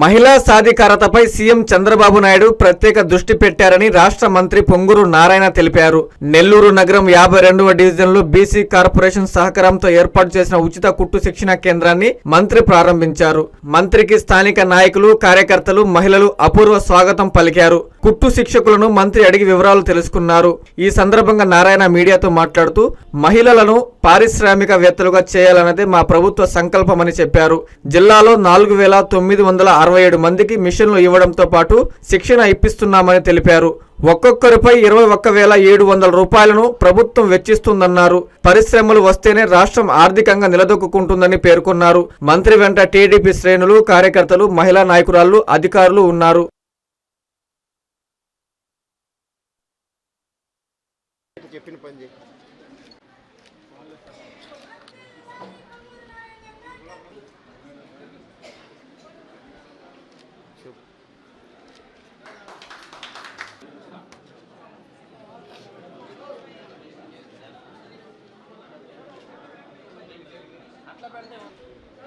మహిళా సాధికారతపై సీఎం చంద్రబాబు నాయుడు ప్రత్యేక దృష్టి పెట్టారని రాష్ట్ర మంత్రి పొంగూరు నారాయణ తెలిపారు. నెల్లూరు నగరం యాభై రెండవ డివిజన్లో బీసీ కార్పొరేషన్ సహకారంతో ఏర్పాటు చేసిన ఉచిత కుట్టు శిక్షణ కేంద్రాన్ని మంత్రి ప్రారంభించారు. మంత్రికి స్థానిక నాయకులు కార్యకర్తలు మహిళలు అపూర్వ స్వాగతం పలికారు. కుట్టు శిక్షకులను మంత్రి అడిగి వివరాలు తెలుసుకున్నారు. ఈ సందర్భంగా నారాయణ మీడియాతో మాట్లాడుతూ మహిళలను పారిశ్రామికవేత్తలుగా చేయాలన్నదే మా ప్రభుత్వ సంకల్పమని చెప్పారు. జిల్లాలో నాలుగు వేల తొమ్మిది వందల అరవై ఏడు మందికి మిషన్లు ఇవ్వడంతో పాటు శిక్షణ ఇప్పిస్తున్నామని తెలిపారు. ఒక్కొక్కరిపై ఇరవై ఒక్క వేల ఏడు వందల రూపాయలను ప్రభుత్వం వెచ్చిస్తుందన్నారు. పరిశ్రమలు వస్తేనే రాష్ట్రం ఆర్థికంగా నిలదొక్కుంటుందని పేర్కొన్నారు. మంత్రి వెంట టీడీపీ శ్రేణులు కార్యకర్తలు మహిళా నాయకురాళ్ళు అధికారులు ఉన్నారు.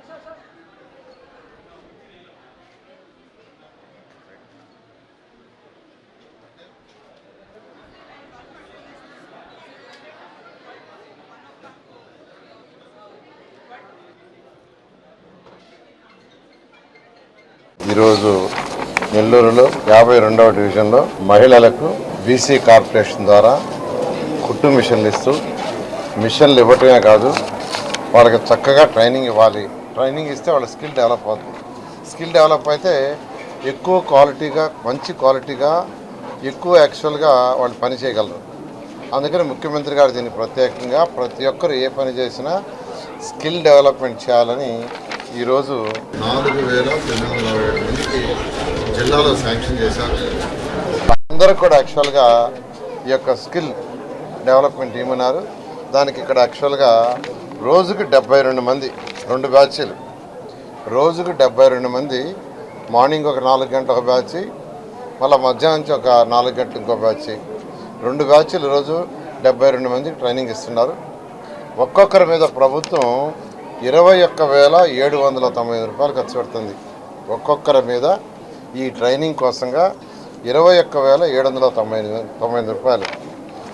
Gracias. ఈరోజు నెల్లూరులో యాభై రెండవ డివిజన్లో మహిళలకు బీసీ కార్పొరేషన్ ద్వారా కుట్టు మిషన్లు ఇస్తూ మిషన్లు ఇవ్వటమే కాదు వాళ్ళకి చక్కగా ట్రైనింగ్ ఇవ్వాలి. ట్రైనింగ్ ఇస్తే వాళ్ళ స్కిల్ డెవలప్ అవుతుంది. స్కిల్ డెవలప్ అయితే ఎక్కువ క్వాలిటీగా మంచి క్వాలిటీగా ఎక్కువ యాక్చువల్గా వాళ్ళు పని చేయగలరు. అందుకని ముఖ్యమంత్రి గారు దీన్ని ప్రత్యేకంగా ప్రతి ఒక్కరు ఏ పని చేసినా స్కిల్ డెవలప్మెంట్ చేయాలని ఈరోజు నాలుగు వేల తొమ్మిది మందికి జిల్లాలో శాంక్షన్ చేశారు. అందరూ కూడా యాక్చువల్గా ఈ యొక్క స్కిల్ డెవలప్మెంట్ ఇవ్వమన్నారు దానికి ఇక్కడ యాక్చువల్గా రోజుకి డెబ్బై రెండు మంది రెండు బ్యాచీలు. రోజుకు డెబ్బై రెండు మంది మార్నింగ్ ఒక నాలుగు గంటల ఒక బ్యాచ్ మళ్ళీ మధ్యాహ్నం నుంచి ఒక నాలుగు గంటలు ఇంకో బ్యాచ్ రెండు బ్యాచ్లు రోజు డెబ్బై రెండు మందికి ట్రైనింగ్ ఇస్తున్నారు. ఒక్కొక్కరి మీద ప్రభుత్వం ఇరవై ఒక్క వేల ఏడు వందల తొంభై రూపాయలు ఖర్చు పెడుతుంది. ఒక్కొక్కరి మీద ఈ ట్రైనింగ్ కోసంగా ఇరవై ఒక్క వేల ఏడు వందల తొంభై ఎనిమిది- తొంభై ఎనిమిది రూపాయలు.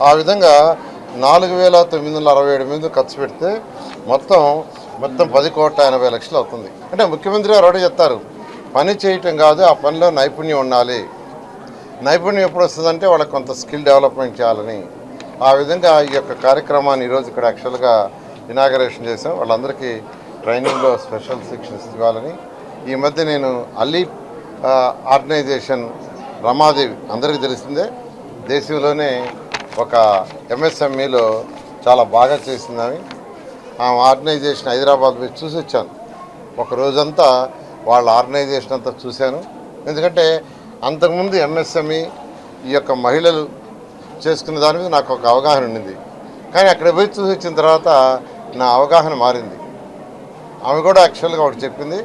ఆ విధంగా నాలుగు వేల తొమ్మిది వందల అరవై ఏడు మీద ఖర్చు పెడితే మొత్తం మొత్తం పది కోట్ల ఎనభై లక్షలు అవుతుంది. అంటే ముఖ్యమంత్రి గారు ఒకటే చెప్తారు పని చేయటం కాదు ఆ పనిలో నైపుణ్యం ఉండాలి. నైపుణ్యం ఎప్పుడు వస్తుందంటే వాళ్ళకి కొంత స్కిల్ డెవలప్మెంట్ చేయాలని. ఆ విధంగా ఈ యొక్క కార్యక్రమాన్ని ఈరోజు ఇక్కడ యాక్చువల్గా ఇనాగరేషన్ చేసాం వాళ్ళందరికీ ట్రైనింగ్లో స్పెషల్ శిక్షణ ఇవ్వాలని. ఈ మధ్య నేను అలీ ఆర్గనైజేషన్ రమాదేవి అందరికీ తెలిసిందే దేశంలోనే ఒక ఎంఎస్ఎంఈలో చాలా బాగా చేసిందని. ఆ ఆర్గనైజేషన్ హైదరాబాద్ పోయి చూసి వచ్చాను. ఒక రోజంతా వాళ్ళ ఆర్గనైజేషన్ అంతా చూశాను. ఎందుకంటే అంతకుముందు ఎంఎస్ఎంఈ ఈ యొక్క మహిళలు చేసుకున్న దాని మీద నాకు ఒక అవగాహన ఉండింది. కానీ అక్కడ పోయి చూసి వచ్చిన తర్వాత నా అవగాహన మారింది. ఆమె కూడా యాక్చువల్గా ఒకటి చెప్పింది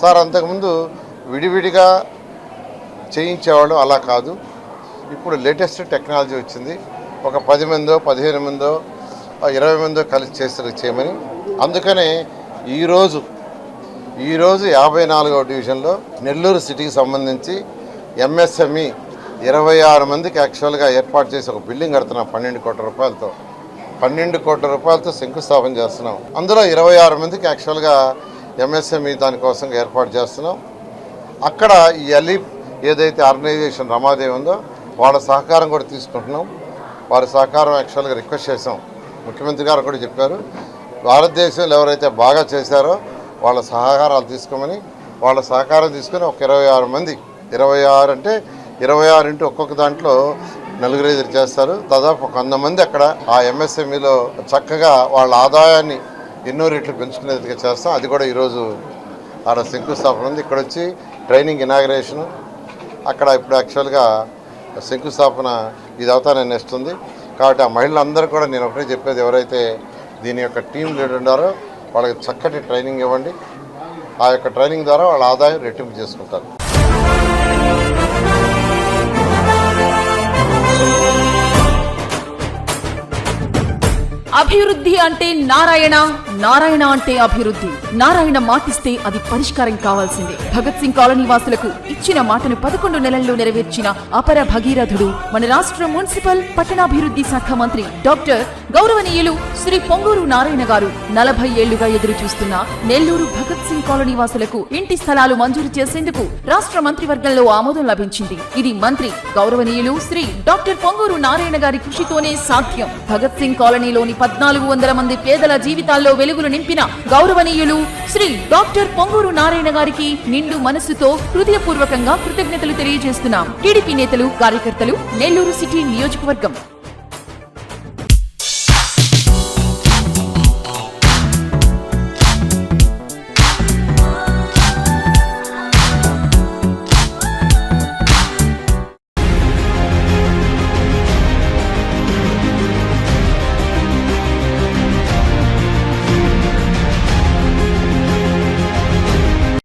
సార్ అంతకుముందు విడివిడిగా చేయించేవాళ్ళు అలా కాదు. ఇప్పుడు లేటెస్ట్ టెక్నాలజీ వచ్చింది. ఒక పది మందో పదిహేను మందో ఇరవై మందో కలిసి చేస్తారు చేయమని. అందుకనే ఈరోజు ఈరోజు యాభై నాలుగవ డివిజన్లో నెల్లూరు సిటీకి సంబంధించి ఎంఎస్ఎంఈ ఇరవై ఆరు మందికి యాక్చువల్గా ఏర్పాటు చేసి ఒక బిల్డింగ్ కడుతున్నాం పన్నెండు కోట్ల రూపాయలతో. పన్నెండు కోట్ల రూపాయలతో శంకుస్థాపన చేస్తున్నాం. అందులో ఇరవై ఆరు మందికి యాక్చువల్గా ఎంఎస్ఎంఈ దానికోసం ఏర్పాటు చేస్తున్నాం. అక్కడ ఈ అలీప్ ఏదైతే ఆర్గనైజేషన్ రమాదేవి ఉందో వాళ్ళ సహకారం కూడా తీసుకుంటున్నాం. వారి సహకారం యాక్చువల్గా రిక్వెస్ట్ చేసాం ముఖ్యమంత్రి గారు కూడా చెప్పారు. భారతదేశంలో ఎవరైతే బాగా చేశారో వాళ్ళ సహకారాలు తీసుకోమని వాళ్ళ సహకారం తీసుకొని ఒక ఇరవై ఆరు మంది ఇరవై ఆరు అంటే ఇరవై ఆరు ఇంటూ ఒక్కొక్క దాంట్లో నలుగురు ఐదుగురు చేస్తారు. దాదాపు ఒక అక్కడ ఆ ఎంఎస్ఎంఈలో చక్కగా వాళ్ళ ఆదాయాన్ని ఎన్నో రెట్లు పెంచుకునేదిగా చేస్తాం అది కూడా ఈరోజు ఆడ శంకుస్థాపన ఉంది. ఇక్కడ వచ్చి ట్రైనింగ్ ఇనాగరేషన్. అక్కడ ఇప్పుడు యాక్చువల్గా శంకుస్థాపన ఇది అవుతానే నెక్స్ట్ ఉంది కాబట్టి ఆ మహిళలందరూ కూడా నేను ఒకటే చెప్పేది ఎవరైతే దీని యొక్క టీం లీడర్ ఉన్నారో వాళ్ళకి చక్కటి ట్రైనింగ్ ఇవ్వండి. ఆ యొక్క ట్రైనింగ్ ద్వారా వాళ్ళ ఆదాయం రెట్టింపు చేసుకుంటారు. అభివృద్ధి అంటే నారాయణ నారాయణ అంటే అభివృద్ధి. నారాయణ మాటిస్తే అది పరిష్కారం కావాల్సిందే. భగత్ సింగ్ కాలనీ వాసులకు ఇచ్చిన మాటను పదకొండు నెలల్లో నెరవేర్చిన అపర భగీరథుడు మన రాష్ట్ర మున్సిపల్ పట్టణాభివృద్ధి శాఖ మంత్రి డాక్టర్ గౌరవనీయులు శ్రీ పొంగూరు నారాయణ గారు నలభై ఏళ్ళుగా ఎదురు చూస్తున్న నెల్లూరు భగత్ సింగ్ కాలనీ వాసులకు ఇంటి స్థలాలు మంజూరు చేసేందుకు రాష్ట్ర మంత్రివర్గంలో ఆమోదం లభించింది. ఇది మంత్రి గౌరవనీయులు శ్రీ డాక్టర్ పొంగూరు నారాయణ గారి కృషితోనే సాధ్యం. భగత్ సింగ్ కాలనీలోని పద్నాలుగు వందల మంది పేదల జీవితాల్లో వెలుగులు నింపిన గౌరవనీయులు శ్రీ డాక్టర్ పొంగూరు నారాయణ గారికి నిండు మనస్సుతో హృదయపూర్వకంగా కృతజ్ఞతలు తెలియజేస్తున్నాం. టీడీపీ నేతలు కార్యకర్తలు నెల్లూరు సిటీ నియోజకవర్గం.